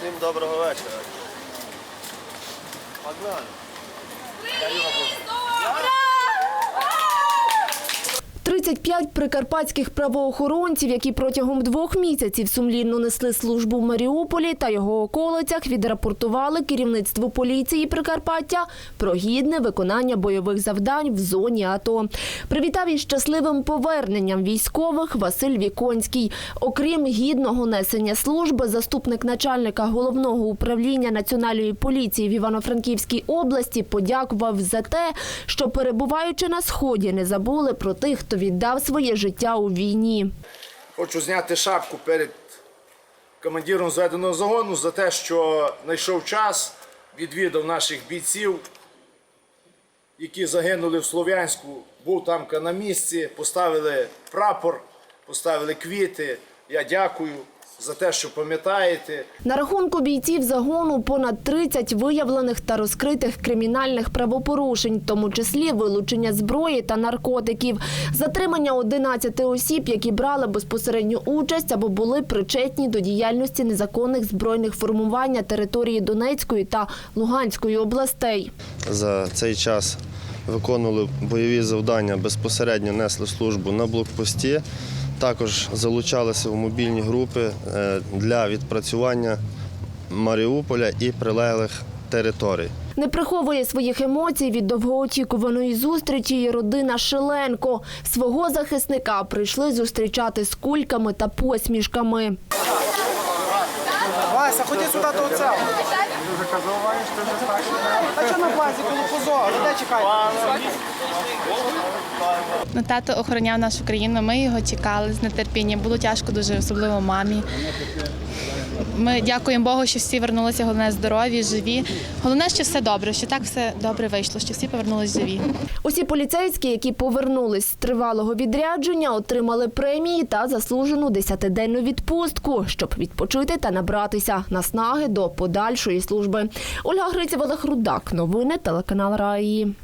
Всім доброго вечора. Погнали. Я його 35 прикарпатських правоохоронців, які протягом двох місяців сумлінно несли службу в Маріуполі та його околицях, відрапортували керівництву поліції Прикарпаття про гідне виконання бойових завдань в зоні АТО. Привітав із щасливим поверненням військових Василь Віконський. Окрім гідного несення служби, заступник начальника головного управління національної поліції в Івано-Франківській області подякував за те, що перебуваючи на сході, не забули про тих, хто віддав своє життя у війні. Хочу зняти шапку перед командиром зведеного загону за те, що знайшов час, відвідав наших бійців, які загинули в Слов'янську, був там на місці, поставили прапор, поставили квіти. Я дякую за те, що пам'ятаєте. На рахунку бійців загону понад 30 виявлених та розкритих кримінальних правопорушень, в тому числі вилучення зброї та наркотиків, затримання 11 осіб, які брали безпосередню участь або були причетні до діяльності незаконних збройних формувань на території Донецької та Луганської областей. За цей час виконували бойові завдання, безпосередньо несли службу на блокпості. Також залучалися в мобільні групи е, для відпрацювання Маріуполя і прилеглих територій. Не приховує своїх емоцій від довгоочікуваної зустрічі і родина Шиленко. Свого захисника прийшли зустрічати з кульками та посмішками. Вася, ходи сюди до оцього. Та що на базі коло позору? Де чекай? Ну, тато охороняв нашу країну. Ми його чекали з нетерпінням. Було тяжко дуже, особливо мамі. Ми дякуємо Богу, що всі вернулися головне здорові, живі. Головне, що все добре, що так все добре вийшло, що всі повернулись живі. Усі поліцейські, які повернулись з тривалого відрядження, отримали премії та заслужену десятиденну відпустку, щоб відпочити та набратися наснаги до подальшої служби. Ольга Гриців, Олег Рудак. Новини телеканал Раї.